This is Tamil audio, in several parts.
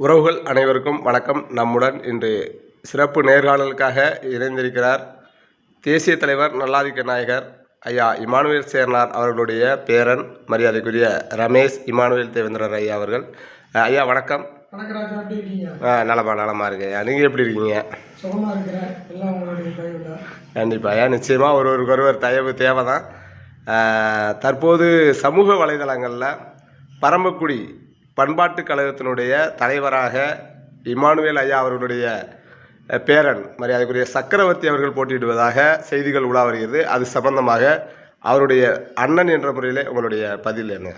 உறவுகள் அனைவருக்கும் வணக்கம். நம்முடன் இன்று சிறப்பு நேர்காணலுக்காக இணைந்திருக்கிறார் தேசிய தலைவர் நல்லாதிக்க நாயகர் ஐயா இமானுவேல் சேர்னார் அவர்களுடைய பேரன் மரியாதைக்குரிய ரமேஷ் இமானுவேல் தேவேந்திரர் ஐயா அவர்கள். ஐயா வணக்கம். அஹ், நலமா நலமா இருக்கேன் நீங்கள் எப்படி இருக்கீங்க? கண்டிப்பாக ஐயா நிச்சயமாக ஒருவருக்கு ஒருவர் தயவு தேவை தான் தற்போது சமூக வலைதளங்களில் பரம்பக்குடி பண்பாட்டுக் கழகத்தினுடைய தலைவராக இமானுவேல் ஐயா அவர்களுடைய பேரன் மரியாதைக்குரிய சக்கரவர்த்தி அவர்கள் போட்டியிடுவதாக செய்திகள் உலா வருகிறது. அது சம்பந்தமாக அவருடைய அண்ணன் என்ற முறையில் உங்களுடைய பதில் என்ன?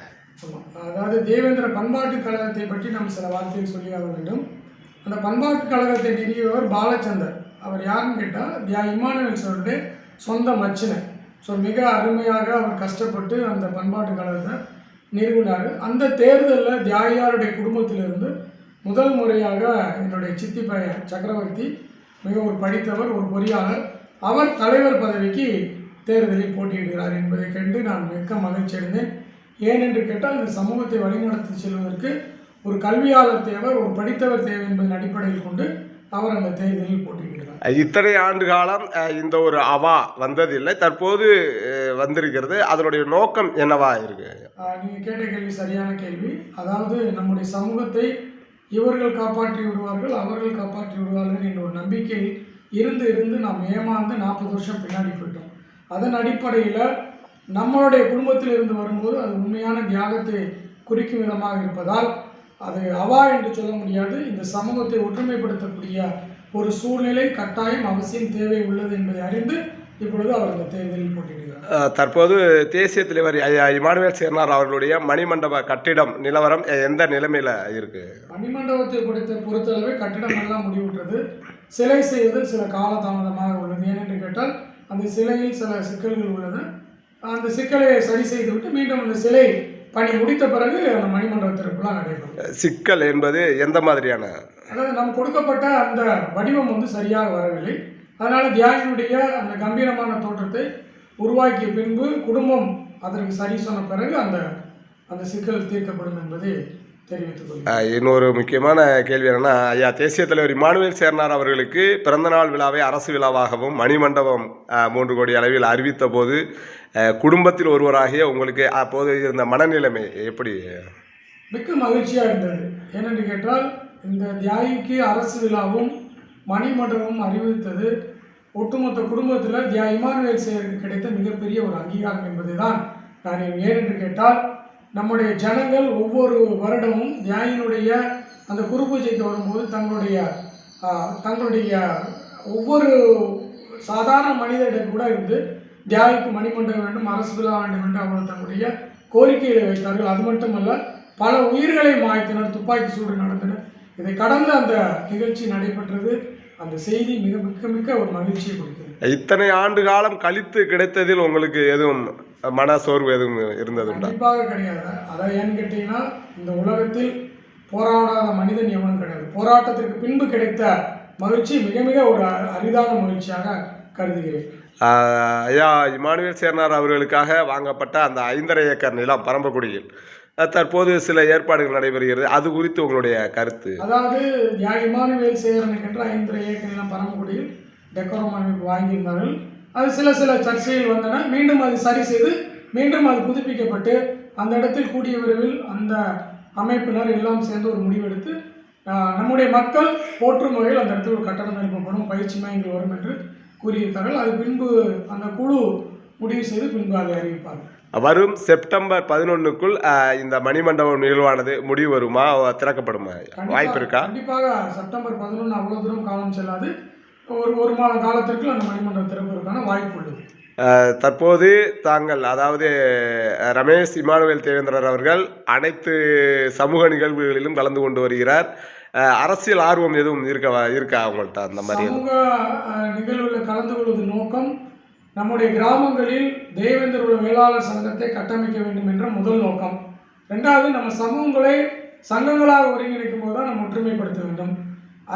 அதாவது தேவேந்திர பண்பாட்டு கழகத்தை பற்றி நாம் சில வார்த்தைகள் சொல்லியாக வேண்டும். அந்த பண்பாட்டு கழகத்தை நிறுவியவர் பாலச்சந்தர். அவர் யாருன்னு கேட்டால் தியா இமானுவேல் சாருடைய சொந்த மச்சினை ஸோ மிக அருமையாக அவர் கஷ்டப்பட்டு அந்த பண்பாட்டு கழகத்தை நிறுவினார். அந்த தேர்தலில் தியாகியாருடைய குடும்பத்திலிருந்து முதல் முறையாக என்னுடைய சித்தி பையன் சக்கரவர்த்தி மிக ஒரு படித்தவர் ஒரு பொறியாளர் அவர் தலைவர் பதவிக்கு தேர்தலில் போட்டியிடுகிறார் என்பதை கண்டு நான் மிக்க மகிழ்ச்சி அடைந்தேன். ஏனென்று கேட்டால் இந்த சமூகத்தை வழிநடத்தி செல்வதற்கு ஒரு கல்வியாளர் தேவை ஒரு படித்தவர் தேவை என்பதன் அடிப்படையில் கொண்டு அவர் அந்த தேர்தலில் போட்டியிடுகிறார். இத்தனை ஆண்டு காலம் இந்த ஒரு அவா வந்ததில்லை. தற்போது வந்திருக்கிறது. அதனுடைய நோக்கம் என்னவா இருக்கு? நீங்கள் கேட்ட கேள்வி சரியான கேள்வி. அதாவது நம்முடைய சமூகத்தை இவர்கள் காப்பாற்றி விடுவார்கள் அவர்கள் காப்பாற்றி விடுவார்கள் என்ற ஒரு நம்பிக்கை இருந்து இருந்து நாம் ஏமாந்து நாற்பது வருஷம் பின்னாடி போயிட்டோம். அதன் அடிப்படையில் நம்மளுடைய குடும்பத்தில் இருந்து வரும்போது அது உண்மையான தியாகத்தை குறிக்கும் விதமாக இருப்பதால் அது அவா என்று சொல்ல முடியாது. இந்த சமூகத்தை ஒற்றுமைப்படுத்தக்கூடிய ஒரு சூழ்நிலை கட்டாயம் அவசியம் தேவை உள்ளது என்பதை அறிந்து இப்பொழுது அவர் இந்த தேர்தலில் போட்டியிடுகிறார். தற்போது தேசிய தலைவர் இமானுவேல் சேர்னார் அவர்களுடைய மணிமண்டப கட்டிடம் நிலவரம் எந்த நிலைமையில் இருக்கு? மணிமண்டபத்தை பொறுத்த பொறுத்தளவு கட்டிடம் எல்லாம் முடிவுற்றது. சிலை செய்வதில் சில காலதாமதமாக உள்ளது. ஏனென்று கேட்டால் அந்த சிலையில் சில சிக்கல்கள் உள்ளது. அந்த சிக்கலை சரி செய்துவிட்டு மீண்டும் அந்த சிலை பணி முடித்த பிறகு அந்த மணிமண்டப திறப்புலாம் நடைபெறும். சிக்கல் என்பது எந்த மாதிரியான? அதாவது நம்ம கொடுக்கப்பட்ட அந்த வடிவம் வந்து சரியாக வரவில்லை. அதனால் தியாகினுடைய அந்த கம்பீரமான தோற்றத்தை உருவாக்கிய பின்பு குடும்பம் அதற்கு சரி சொன்ன பிறகு அந்த அந்த சிக்கல் தீர்க்கப்படும் என்பதை இன்னொரு முக்கியமான கேள்வி என்னன்னா ஐயா தேசிய தலைவர் இமானுவேல் சேர்னார் அவர்களுக்கு பிறந்தநாள் விழாவை அரசு விழாவாகவும் மணிமண்டபம் மூன்று கோடி அளவில் அறிவித்த போது குடும்பத்தில் ஒருவராகிய உங்களுக்கு அப்போது இருந்த மனநிலைமை எப்படி? மிக்க மகிழ்ச்சியாக இருந்தது. ஏனென்று கேட்டால் இந்த தியாகிக்கு அரசு விழாவும் மணிமண்டபமும் அறிவித்தது ஒட்டுமொத்த குடும்பத்தில் தியா இமானுவேல் சேருக்கு கிடைத்த மிகப்பெரிய ஒரு அங்கீகாரம் என்பதை தான் நான் ஏனென்று கேட்டால் நம்முடைய ஜனங்கள் ஒவ்வொரு வருடமும் தியாயினுடைய அந்த குரு பூஜைக்கு வரும்போது தங்களுடைய தங்களுடைய ஒவ்வொரு சாதாரண மனிதரிடம் கூட இருந்து தியாகிக்கு மணிமண்டபம் வேண்டும் அரசு விழா வேண்டும் என்று அவர்கள் தங்களுடைய கோரிக்கைகளை வைத்தார்கள். அது மட்டுமல்ல பல உயிர்களை மாய்த்தனர் துப்பாக்கி சூடு நடந்தனர் இதை கடந்து அந்த நிகழ்ச்சி நடைபெற்றது. அந்த செய்தி மிக மிக்க மிக்க ஒரு மகிழ்ச்சியை கொடுக்கிறது இத்தனை ஆண்டு காலம் கழித்து கிடைத்ததில் உங்களுக்கு எதுவும் மன சோர்வு எதுவும் இருந்ததுண்டா? கண்டிப்பாக கிடையாது. அதை ஏன்னு கேட்டீங்கன்னா இந்த உலகத்தில் போராடாத மனிதன் எவனும் கிடையாது. போராட்டத்திற்கு பின்பு கிடைத்த மகிழ்ச்சி மிக மிக ஒரு அரிதான மகிழ்ச்சியாக கருதுகிறேன். ஐயா இமானுவேல் சேர்னார் அவர்களுக்காக வாங்கப்பட்ட அந்த ஐந்தரை ஏக்கர் நிலம் பரம்பக்குடியில். தற்போது சில ஏற்பாடுகள் நடைபெறுகிறது. அது குறித்து உங்களுடைய கருத்து. அதாவது நியாயமான வேலை சேரனுக்கென்று ஐந்தரை ஏக்கர் நிலம் பரமக்குடியில் டெக்கோரம் அமைப்பு வாங்கியிருந்தார்கள். அது சில சில சர்ச்சைகள் வந்தன. மீண்டும் அது சரி செய்து மீண்டும் அது புதுப்பிக்கப்பட்டு அந்த இடத்தில் கூடிய விரைவில் அந்த அமைப்பினர் எல்லாம் சேர்ந்து ஒரு முடிவெடுத்து நம்முடைய மக்கள் போற்றும் வகையில் அந்த இடத்தில் ஒரு கட்டணம் எழுப்பப்படும் பயிற்சி மையங்கள் வரும் என்று கூறியிருக்கார்கள் அது பின்பு அந்த குழு முடிவு செய்து பின்பு அதை அறிவிப்பார்கள். வரும் செப்டம்பர் பதினொன்றுக்குள் இந்த மணிமண்டபம் நிகழ்வானது முடிவு வருமா திறக்கப்படுமா? வாய்ப்பு இருக்கா? கண்டிப்பாக செப்டம்பர் பதினொன்று அவ்வளோ தூரம் காலம் செல்லாது. ஒரு ஒரு மாத காலத்திற்குள் அந்த மணிமண்டபம் திறப்பதற்கான வாய்ப்பு உள்ளது. தற்போது தாங்கள் அதாவது ரமேஷ் இமானுவேல் தேவேந்திரர் அவர்கள் அனைத்து சமூக நிகழ்வுகளிலும் கலந்து கொண்டு வருகிறார். அரசியல் ஆர்வம் எதுவும் இருக்கா இருக்கா அவங்கள்ட்ட அந்த மாதிரி? நிகழ்வுகளில் கலந்து கொள்வது நோக்கம். நம்முடைய கிராமங்களில் தேவேந்திர உள்ள வேளாளர் சங்கத்தை கட்டமைக்க வேண்டும் என்ற முதல் நோக்கம். ரெண்டாவது நம்ம சமூகங்களை சங்கங்களாக ஒருங்கிணைக்கும் போது தான் நம்ம ஒற்றுமைப்படுத்த வேண்டும்.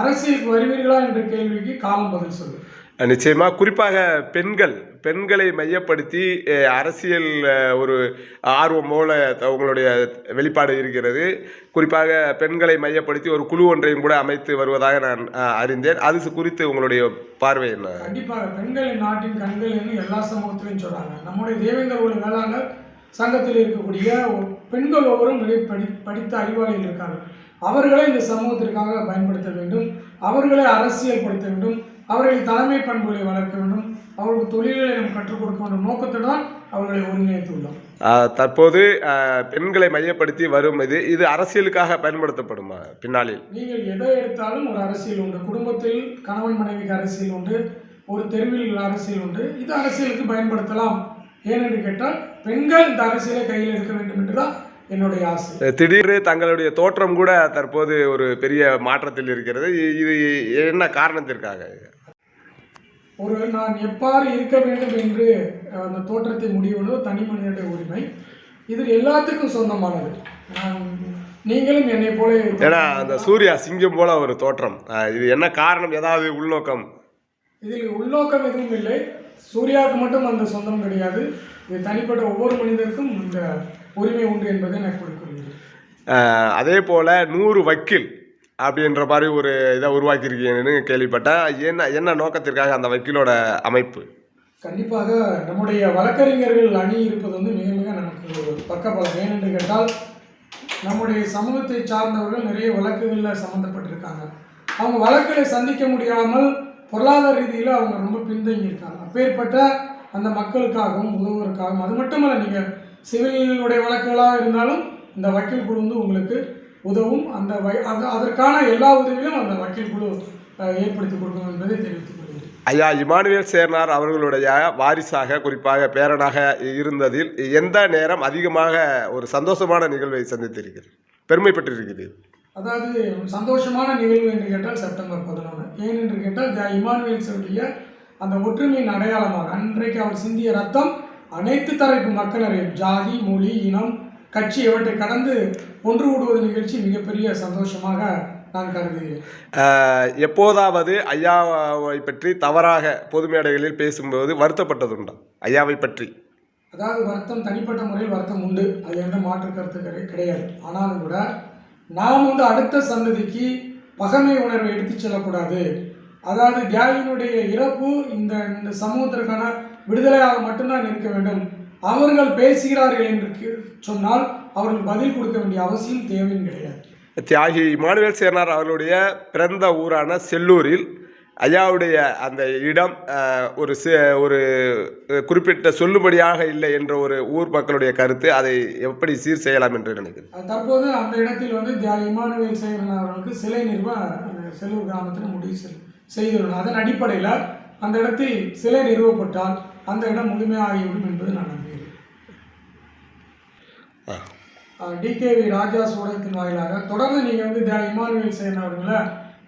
அரசியலுக்கு வருவீர்களா என்ற கேள்விக்கு காலம் பதில் சொல்லு. நிச்சயமாக குறிப்பாக பெண்கள் பெண்களை மையப்படுத்தி அரசியல் ஒரு ஆர்வம் போல த- உங்களுடைய வெளிப்பாடு இருக்கிறது. குறிப்பாக பெண்களை மையப்படுத்தி ஒரு குழு ஒன்றையும் கூட அமைத்து வருவதாக நான் அறிந்தேன். அது குறித்து உங்களுடைய பார்வை என்ன? கண்டிப்பாக பெண்கள் நாட்டின் கண்கள் என்று எல்லா சமூகத்திலையும் சொல்கிறாங்க நம்முடைய தேவேந்திர ஒரு வேளாளர் சங்கத்தில் இருக்கக்கூடிய பெண்கள் ஒவ்வொரும் படி படித்த அறிவாளிகள் இருக்காங்க அவர்களை இந்த சமூகத்திற்காக பயன்படுத்த வேண்டும். அவர்களை அரசியல் படுத்த வேண்டும். அவர்களை தலைமை பண்புகளை வளர்க்க வேண்டும். அவர்களுக்கு தொழில்களை நாம் கற்றுக் கொடுக்க வேண்டும். நோக்கத்துடன் அவர்களை ஒருங்கிணைத்துள்ளோம் தற்போது பெண்களை மையப்படுத்தி வரும் இது இது அரசியலுக்காக பயன்படுத்தப்படுமா பின்னாளில்? நீங்கள் எதை எடுத்தாலும் ஒரு அரசியல் உண்டு. குடும்பத்தில் கணவன் மனைவிக்கு அரசியல் உண்டு. ஒரு தெருவில் அரசியல் உண்டு. இது அரசியலுக்கு பயன்படுத்தலாம். ஏனென்று கேட்டால் பெண்கள் இந்த அரசியலை கையில் எடுக்க வேண்டும் என்றுதான் என்னுடைய ஆசை. திடீர்னு தங்களுடைய தோற்றம் கூட தற்போது ஒரு பெரிய மாற்றத்தில் இருக்கிறது. இது என்ன காரணத்திற்காக? ஒரு நான் எவ்வாறு இருக்க வேண்டும் என்று அந்த தோற்றத்தை முடிவுவது தனி மனிதனுடைய உரிமை இது எல்லாத்துக்கும் சொந்தமானது. நீங்களும் என்னை போல ஏன்னா அந்த சூர்யா சிங்கம் போல ஒரு தோற்றம். இது என்ன காரணம்? ஏதாவது உள்நோக்கம்? இதில் உள்நோக்கம் எதுவும் இல்லை. சூர்யாவுக்கு மட்டும் அந்த சொந்தம் கிடையாது. இது தனிப்பட்ட ஒவ்வொரு மனிதருக்கும் இந்த உரிமை உண்டு என்பதை நான் குறிக்கொள்கிறேன். அதே போல நூறு வக்கீல் அப்படின்ற மாதிரி ஒரு இதை உருவாக்கியிருக்கீங்கன்னு கேள்விப்பட்டேன். என்ன என்ன நோக்கத்திற்காக அந்த வக்கீலோட அமைப்பு? கண்டிப்பாக நம்முடைய வழக்கறிஞர்கள் அணி இருப்பது வந்து மிக மிக நமக்கு ஒரு பக்கபலம். ஏனென்று கேட்டால் நம்முடைய சமூகத்தை சார்ந்தவர்கள் நிறைய வழக்குகளில் சம்மந்தப்பட்டிருக்காங்க. அவங்க வழக்குகளை சந்திக்க முடியாமல் பொருளாதார ரீதியில் அவங்க ரொம்ப பின்தங்கி இருக்காங்க அப்பேற்பட்ட அந்த மக்களுக்காகவும் உதவுவதற்காகவும் அது மட்டுமல்ல நீங்கள் சிவிலுடைய வழக்குகளாக இருந்தாலும் இந்த வக்கீல் குழு வந்து உங்களுக்கு உதவும். அந்த அந்த அதற்கான எல்லா உதவியும் அந்த வக்கீல் குழு ஏற்படுத்தி கொடுக்கும் என்பதை தெரிவித்துக் கொள்கிறேன். ஐயா இமானுவேல் சேர்னார் அவர்களுடைய வாரிசாக குறிப்பாக பேரனாக இருந்ததில் எந்த நேரம் அதிகமாக ஒரு சந்தோஷமான நிகழ்வை சந்தித்திருக்கிறது பெருமை பெற்றிருக்கிறீர்கள். அதாவது சந்தோஷமான நிகழ்வு என்று கேட்டால் செப்டம்பர் பதினொன்று ஏன் என்று கேட்டால் இமானுவேல்ஸுடைய அந்த ஒற்றுமையின் அடையாளமாக அன்றைக்கு அவர் சிந்திய ரத்தம் அனைத்து தரப்பு மக்களரையும் ஜாதி மொழி இனம் கட்சி இவற்றை கடந்து ஒன்று கூடுவது நிகழ்ச்சி மிகப்பெரிய சந்தோஷமாக நான் கருதுகிறேன். எப்போதாவது ஐயாவை பற்றி தவறாக பொது மேடைகளில் பேசும்போது வருத்தப்பட்டதுண்டா? ஐயாவை பற்றி. அதாவது வருத்தம் தனிப்பட்ட முறையில் வருத்தம் உண்டு. அது எந்த மாற்று கருத்து கிடை- கிடையாது. ஆனாலும் கூட நாம் வந்து அடுத்த சந்ததிக்கு பகமை உணர்வை எடுத்துச் செல்லக்கூடாது. அதாவது தியாகியினுடைய இறப்பு இந்த இந்த சமூகத்திற்கான விடுதலையாக மட்டும்தான் இருக்க வேண்டும். அவர்கள் பேசுகிறார்கள் என்று சொன்னால் அவர்கள் பதில் கொடுக்க வேண்டிய அவசியம் தேவையும் கிடையாது. தியாகி இமானுவேல் சேர்னார் அவர்களுடைய பிறந்த ஊரான செல்லூரில் ஐயாவுடைய அந்த இடம் ஒரு சி ஒரு குறிப்பிட்ட சொல்லுபடியாக இல்லை என்ற ஒரு ஊர் மக்களுடைய கருத்து அதை எப்படி சீர் செய்யலாம் என்று நினைக்கிறேன் தற்போது அந்த இடத்தில் வந்து தியாகி இமானுவேல் அவர்களுக்கு சிலை நிறுவ செல்லூர் கிராமத்தில் முடிவு செய்- செய்துள்ளனர். அதன் அடிப்படையில் அந்த இடத்தில் சிலை நிறுவப்பட்டால் அந்த இடம் முழுமையாகிவிடும் என்பது நான் நம்புகிறேன் ஆ. டிகேவி ராஜா சோழத்தின் வாயிலாக தொடர்ந்து நீங்கள் வந்து த இமானுவேல் சேன் அவர்களை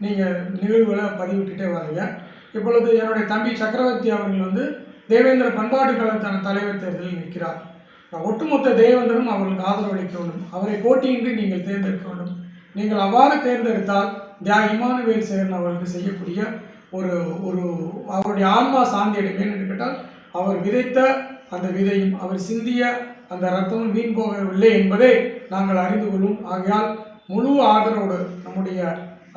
நீங்கள் நிகழ்வுகளை பதிவிட்டுட்டே வரீங்க. இப்பொழுது என்னுடைய தம்பி சக்கரவர்த்தி அவர்கள் வந்து தேவேந்திர பண்பாட்டு கழகத்தான தலைவர் தேர்தலில் நிற்கிறார். ஒட்டுமொத்த தேவேந்திரனும் அவர்களுக்கு ஆதரவு அளிக்க வேண்டும். அவரை போட்டியின்றி நீங்கள் தேர்ந்தெடுக்க வேண்டும். நீங்கள் அவ்வாறு தேர்ந்தெடுத்தால் தியா இமானுவேல் சேரன் அவர்களுக்கு செய்யக்கூடிய ஒரு ஒரு அவருடைய ஆன்மா சாந்தி அடையும் என்று கேட்டால் அவர் விதைத்த அந்த விதையும் அவர் சிந்திய அந்த ரத்தமும் வீண் போகவில்லை என்பதை நாங்கள் அறிந்து கொள்ளும் ஆகையால் முழு ஆதரவோடு நம்முடைய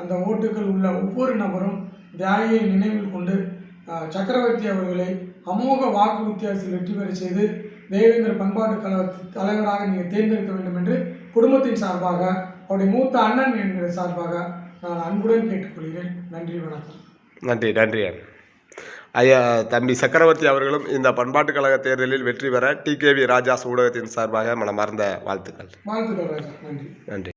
அந்த ஓட்டுகள் உள்ள ஒவ்வொரு நபரும் தியாகியை நினைவில் கொண்டு சக்கரவர்த்தி அவர்களை அமோக வாக்கு வித்தியாசத்தில் வெற்றி பெற செய்து தேவேந்திர பண்பாட்டு கழக தலைவராக நீங்கள் தேர்ந்தெடுக்க வேண்டும் என்று குடும்பத்தின் சார்பாக அவருடைய மூத்த அண்ணன் என்கிற சார்பாக நான் அன்புடன் கேட்டுக்கொள்கிறேன். நன்றி வணக்கம். நன்றி நன்றி ஐயா தம்பி சக்கரவர்த்தி அவர்களும் இந்த பண்பாட்டுக் கழக தேர்தலில் வெற்றி பெற டிகேவி ராஜாஸ் ஊடகத்தின் சார்பாக மனமார்ந்த வாழ்த்துக்கள். நன்றி.